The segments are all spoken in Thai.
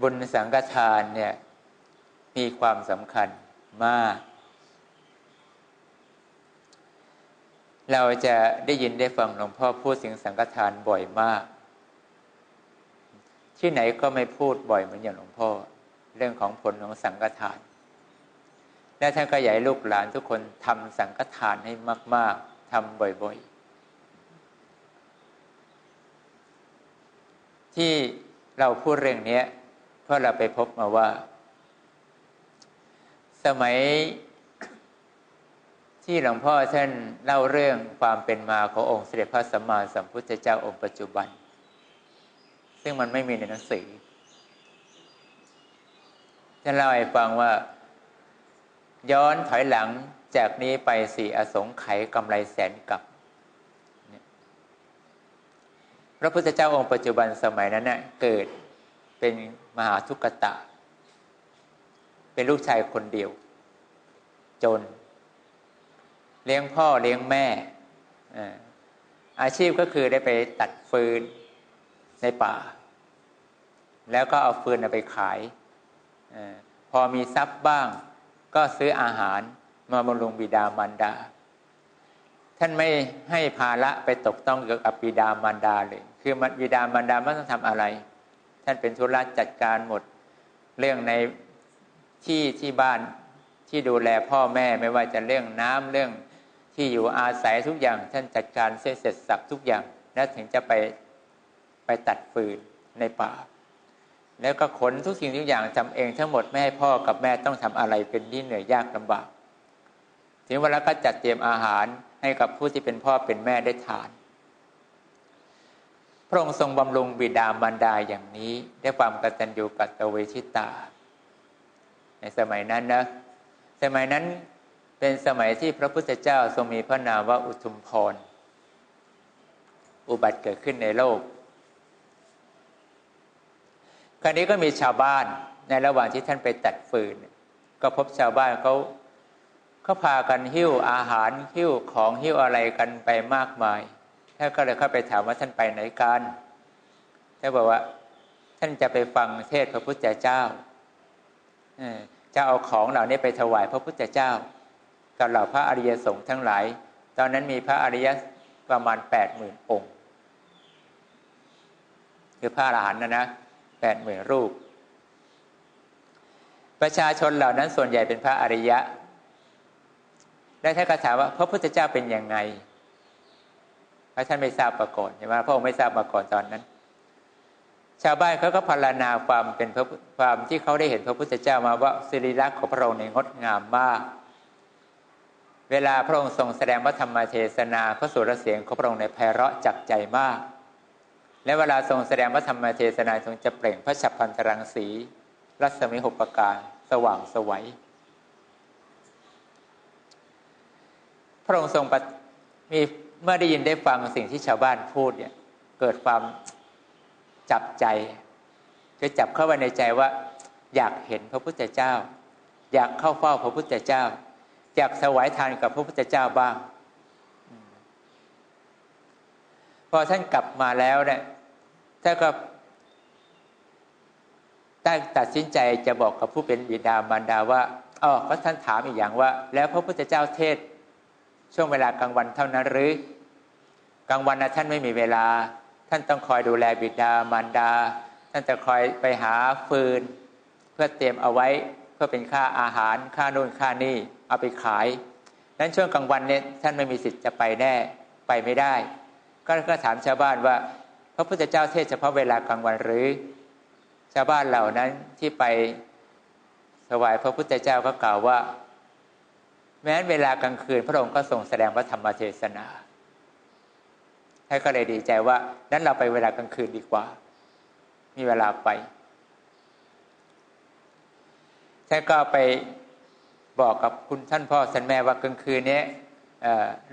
บุญสังฆทานเนี่ยมีความสำคัญมาก เราจะได้ยินได้ฟังหลวงพ่อพูดถึงสังฆทานบ่อยมาก ที่ไหนก็ไม่พูดบ่อยเหมือนอย่างหลวงพ่อ เรื่องของผลของสังฆทาน และท่านก็อยากให้ลูกหลานทุกคนทำสังฆทานให้มาก ๆทำบ่อยๆ ที่เราพูดเรื่องนี้ เพราะเราไปพบมาว่า สมัยที่หลวงพ่อท่านเล่าเรื่องความเป็นมาขององค์เสด็จพระสัมมาสัมพุทธเจ้าองค์ปัจจุบัน ซึ่งมันไม่มีในหนังสือท่านเล่าให้ฟังว่า ย้อนถอยหลังจากนี้ไปสี่อสงไขยกำไรแสนกับพระพุทธเจ้าองค์ปัจจุบันสมัยนั้นเน่ยเกิดเป็น มหาทุกตะ เป็นลูกชายคนเดียว จน เลี้ยงพ่อเลี้ยงแม่อาชีพก็คือได้ไปตัดฟืนในป่า แล้วก็เอาฟืนไปขายอพอมีทรัพย์บ้าง ก็ซื้ออาหารมาบำรุงบิดามารดา ท่านไม่ให้ภาระไปตกต้องเกี่ยวกับบิดามารดาเลย คือบิดามารดาไม่ต้องทำอะไร ท่านเป็นธุระจัดการหมด เรื่องในที่ที่บ้านที่ดูแลพ่อแม่ไม่ว่าจะเรื่องน้ำเรื่องที่อยู่อาศัยทุกอย่าง ท่านจัดการเสร็จสับทุกอย่าง แล้วถึงจะไปไปตัดฟืนในป่า แล้วก็ขนทุกสิ่งทุกอย่างทำเองทั้งหมดไม่ให้พ่อกับแม่ต้องทำอะไรเป็นที่เหนื่อยยากลำบาก ถึงเวลาก็จัดเตรียมอาหารให้กับผู้ที่เป็นพ่อเป็นแม่ได้ทาน พระองค์ทรงบำรุงบิดามารดาอย่างนี้ด้วยความกตัญญูกตเวชิตา ในสมัยนั้นนะ สมัยนั้นเป็นสมัยที่พระพุทธเจ้าทรงมีพระนามว่าอุทุมพร อุบัติเกิดขึ้นในโลก คราวนี้ก็มีชาวบ้านในระหว่างที่ท่านไปตัดฟืน ก็พบชาวบ้านเขาเขาพากันหิ้วอาหารหิ้วของหิ้วอะไรกันไปมากมาย ท่านก็เลยเข้าไปถามว่าท่านไปไหนกันท่านบอกว่า ท่านจะไปฟังเทศพระพุทธเจ้าจะเอาของเหล่านี้ไปถวายพระพุทธเจ้า กับเหล่าพระอริยสงฆ์ทั้งหลาย ตอนนั้นมีพระอริยประมาณแปดหมื่นองค์คือพระอรหันต์นะนะแปดหมื่นรูป ประชาชนเหล่านั้นส่วนใหญ่เป็นพระอริยะ และท่านก็ถามว่าพระพุทธเจ้าเป็นยังไง พระท่านไม่ทราบมาก่อนใช่ไหมพระองค์ไม่ทราบมาก่อนตอนนั้น ชาวบ้านเขาก็พรรณนาความเป็นพระความที่เขาได้เห็นพระพุทธเจ้ามาว่าสิริลักษณ์ของพระองค์ในงดงามมาก เวลาพระองค์ทรงแสดงพระธรรมเทศนาพระสุรเสียงของพระองค์ในไพเราะจับใจมาก และเวลาทรงแสดงพระธรรมเทศนาทรงจะเปล่งพระฉับพันธรังสี รัศมีหกประการสว่างสวัยพระองค์ทรงมี เมื่อได้ยินได้ฟังสิ่งที่ชาวบ้านพูดเนี่ย เกิดความจับใจคือจับเข้าไปในใจว่า อยากเห็นพระพุทธเจ้า อยากเข้าเฝ้าพระพุทธเจ้า อยากสวายทานกับพระพุทธเจ้าบ้างพอท่านกลับมาแล้วเนี่ยท่านก็ได้ตัดสินใจจะบอกกับผู้เป็นบิดามารดาว่าอ๋อก็ท่านถามอีกอย่างว่า แล้วพระพุทธเจ้าเทศ ช่วงเวลากลางวันเท่านั้นหรือกลางวันนะท่านไม่มีเวลา ท่านต้องคอยดูแลบิดามารดา ท่านจะคอยไปหาฟืน เพื่อเตรียมเอาไว้เพื่อเป็นค่าอาหารค่านู่นค่านี่เอาไปขายนั้นช่วงกลางวันเนี่ยท่านไม่มีสิทธิ์จะไปแน่ไปไม่ได้ ก็ก็ถามชาวบ้านว่า พระพุทธเจ้าเทศเฉพาะเวลากลางวันหรือ ชาวบ้านเหล่านั้นที่ไปถวายพระพุทธเจ้าก็กล่าวว่า แม้นเวลากลางคืนพระองค์ก็ทรงแสดงพระธรรมเทศนาท่านก็เลยดีใจว่านั้นเราไปเวลากลางคืนดีกว่า มีเวลาไปท่านก็ไปบอกกับคุณท่านพ่อท่านแม่ว่ากลางคืนนี้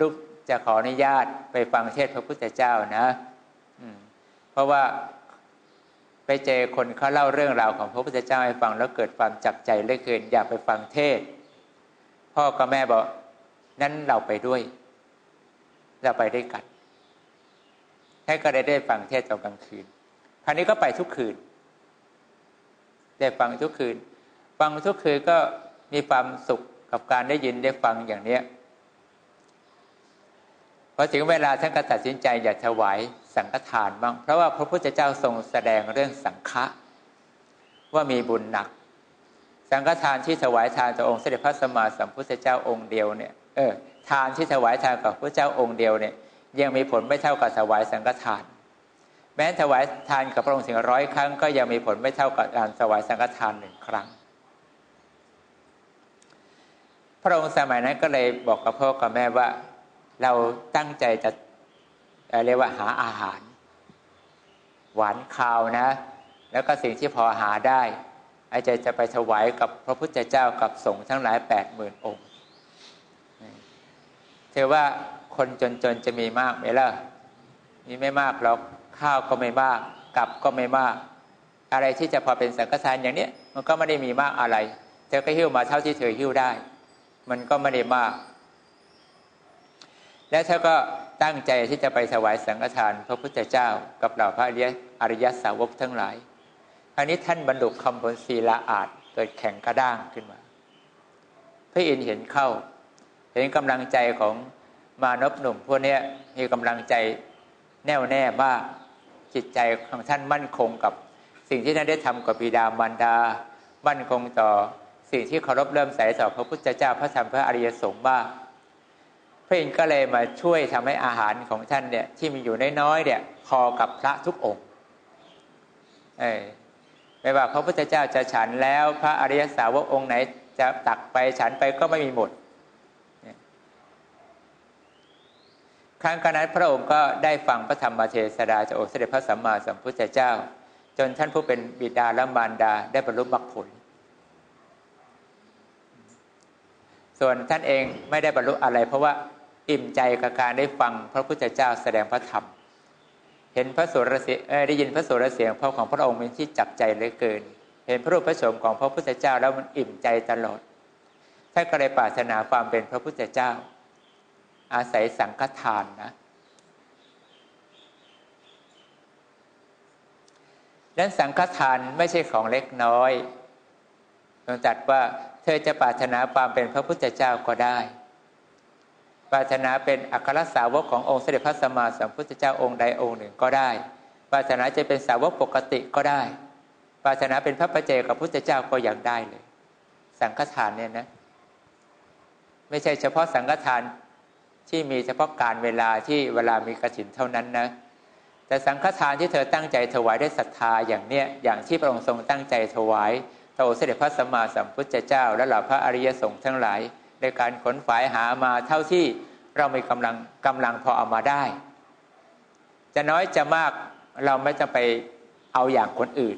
ลูกจะขออนุญาตไปฟังเทศพระพุทธเจ้านะเพราะว่าไปเจอคนเขาเล่าเรื่องราวของพระพุทธเจ้าให้ฟังแล้วเกิดความจับใจเลยเกินอยากไปฟังเทศ พ่อกับแม่บอกนั้นเราไปด้วย เราไปด้วยกันให้ก็ได้ได้ฟังเทศตอนกลางคืน คราวนี้ก็ไปทุกคืน ได้ฟังทุกคืน ฟังทุกคืนก็มีความสุขกับการได้ยินได้ฟังอย่างเนี้ยพอถึงเวลาท่านก็ตัดสินใจอยากถวายสังฆทานบ้าง เพราะว่าพระพุทธเจ้าทรงแสดงเรื่องสังฆะว่ามีบุญหนัก สังฆทานที่ถวายทานต่อองค์เสด็จพระสัมมาสัมพุทธเจ้าองค์เดียวเนี่ยเออทานที่ถวายทานกับพระเจ้าองค์เดียวเนี่ยยังมีผลไม่เท่ากับถวายสังฆทาน แม้ถวายทานกับพระองค์ถึงร้อยครั้ง ก็ยังมีผลไม่เท่ากับการถวายสังฆทานหนึ่งครั้ง พระองค์สมัยนั้นก็เลยบอกกับพ่อกับแม่ว่าเราตั้งใจจะเรียกว่าหาอาหาร หวานข้าวนะ แล้วก็สิ่งที่พอหาได้ อาจจะจะไปถวายกับพระพุทธเจ้ากับสงฆ์ทั้งหลายแปดหมื่นองค์เธอว่าคนจนๆจะมีมากไหมล่ะมีไม่มากหรอกข้าวก็ไม่มากกับก็ไม่มาก อะไรที่จะพอเป็นสังฆทานอย่างนี้มันก็ไม่ได้มีมากอะไร เธอก็หิ้วมาเท่าที่เธอหิ้วได้ มันก็ไม่ได้มาก และเธอก็ตั้งใจที่จะไปถวายสังฆทานพระพุทธเจ้ากับเหล่าพระอริยสาวกทั้งหลาย คราวนี้ท่านบรรลุคำผลศีลาอาจเกิดแข็งกระด้างขึ้นมา พระอินเห็นเข้า เห็นกำลังใจของมานพหนุ่มพวกนี้มีกำลังใจแน่วแน่มากจิตใจของท่านมั่นคงกับสิ่งที่ท่านได้ทำกับบิดามารดา มั่นคงต่อสิ่งที่เคารพเริ่มใส่ต่อพระพุทธเจ้าพระธรรมพระอริยสงฆ์มาพระอินทร์ก็เลยมาช่วยทำให้อาหารของท่านเนี่ยที่มีอยู่น้อยๆเนี่ยพอกับพระทุกองค์เออ ไม่ว่าพระพุทธเจ้าจะฉันแล้ว พระอริยสาวกองค์ไหนจะตักไปฉันไปก็ไม่มีหมดครั้งนั้นพระองค์ก็ได้ฟังพระธรรมเทศนาจากองค์เสด็จพระสัมมาสัมพุทธเจ้า จนท่านผู้เป็นบิดาและมารดาได้บรรลุมรรคผล ส่วนท่านเองไม่ได้บรรลุอะไร เพราะว่าอิ่มใจกับการได้ฟังพระพุทธเจ้าแสดงพระธรรม เห็นพระสุรเสียงได้ยินพระสุรเสียงพระของพระองค์เป็นที่จับใจเหลือเกิน เห็นพระรูปพระโฉมของพระพุทธเจ้าแล้วมันอิ่มใจตลอดท่านก็เลยปรารถนาความเป็นพระพุทธเจ้า อาศัยสังฆทานนะดังสังฆทานไม่ใช่ของเล็กน้อยทรงจัดว่าเธอจะปรารถนาความเป็นพระพุทธเจ้าก็ได้ ปรารถนาเป็นอัครสาวกขององค์เสด็จพระสัมมาสัมพุทธเจ้าองค์ใดองค์หนึ่งก็ได้ ปรารถนาจะเป็นสาวกปกติก็ได้ ปรารถนาเป็นพระประเจกับพุทธเจ้าก็ยังได้เลย สังฆทานเนี่ยนะ ไม่ใช่เฉพาะสังฆทานที่มีเฉพาะการเวลาที่เวลามีกระถินเท่านั้นนะ แต่สังฆทานที่เธอตั้งใจถวายได้ศรัทธาอย่างเนี้ยอย่างที่พระองค์ทรงตั้งใจถวายต่อเสด็จพระสัมมาสัมพุทธเจ้า และเหล่าพระอริยสงฆ์ทั้งหลาย ในการขนฝายหามาเท่าที่เรามีกำลังกำลังพอเอามาได้ จะน้อยจะมากเราไม่จะไปเอาอย่างคนอื่น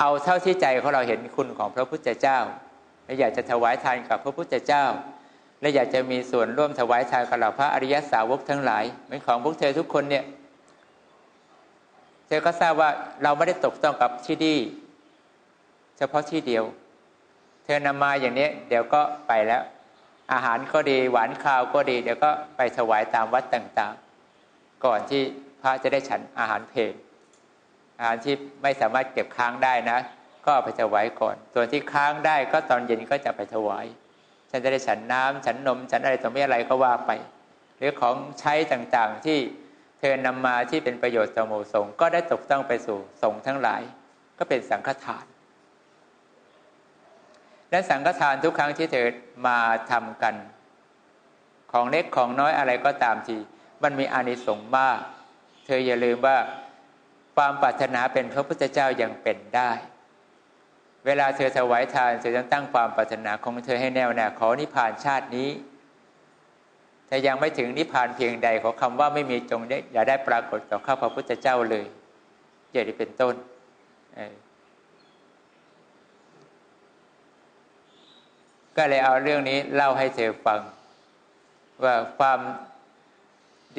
เอาเท่าที่ใจของเราเห็นคุณของพระพุทธเจ้าและอยากจะถวายทานกับพระพุทธเจ้า และอยากจะมีส่วนร่วมถวายทานกับเหล่าพระอริยสาวกทั้งหลายเหมือนของพวกเธอทุกคนเนี่ยเธอก็ทราบว่าเราไม่ได้ตกต้องกับที่ดีเฉพาะที่เดียว เธอนำมาอย่างนี้เดี๋ยวก็ไปแล้ว อาหารก็ดีหวานข้าวก็ดี เดี๋ยวก็ไปถวายตามวัดต่างๆ ก่อนที่พระจะได้ฉันอาหารเพลอาหารที่ไม่สามารถเก็บค้างได้นะ ก็ไปถวายก่อน ส่วนที่ค้างได้ก็ตอนเย็นก็จะไปถวาย ฉันจะได้ฉันน้ำฉันนม ฉันอะไรต่อไม่อะไรก็ว่าไป หรือของใช้ต่างๆที่เธอนำมาที่เป็นประโยชน์ต่อหมู่สงฆ์ก็ได้ตกต้องไปสู่สงฆ์ทั้งหลาย ก็เป็นสังฆทาน และสังฆทานทุกครั้งที่เธอมาทำกัน ของเล็กของน้อยอะไรก็ตามที มันมีอานิสงส์มาก เธออย่าลืมว่าความปรารถนาเป็นพระพุทธเจ้ายังเป็นได้ เวลาเธอถวายทานเธอต้องตั้งความปรารถนาของเธอให้แน่วแน่ขอนิพพานชาตินี้ถ้ายังไม่ถึงนิพพานเพียงใดขอคำว่าไม่มีจงได้อย่าได้ปรากฏต่อข้าพระพุทธเจ้าเลยอย่างนี้เป็นต้น ก็เลยเอาเรื่องนี้เล่าให้เธอฟัง ว่าความ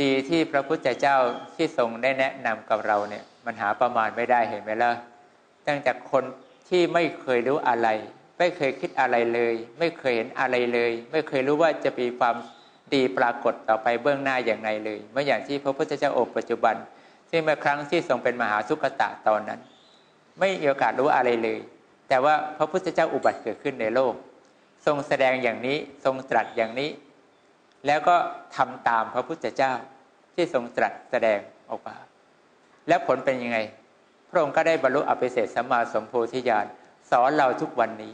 ดีที่พระพุทธเจ้าที่ทรงได้แนะนำกับเราเนี่ย มันหาประมาณไม่ได้เห็นไหมล่ะตั้งแต่คนที่ไม่เคยรู้อะไร ไม่เคยคิดอะไรเลย ไม่เคยเห็นอะไรเลย ไม่เคยรู้ว่าจะมีความดีปรากฏต่อไปเบื้องหน้าอย่างไรเลยเมื่ออย่างที่พระพุทธเจ้าองค์ปัจจุบัน ซึ่งเมื่อครั้งที่ทรงเป็นมหาสุกตะตอนนั้น ไม่มีโอกาสรู้อะไรเลย แต่ว่าพระพุทธเจ้าอุบัติเกิดขึ้นในโลก ทรงแสดงอย่างนี้ทรงตรัสอย่างนี้ แล้วก็ทำตามพระพุทธเจ้าที่ทรงตรัสแสดงออกมา และผลเป็นยังไง พระองค์ก็ได้บรรลุอภิเศษสัมมาสมโพธิญาณสอนเราทุกวันนี้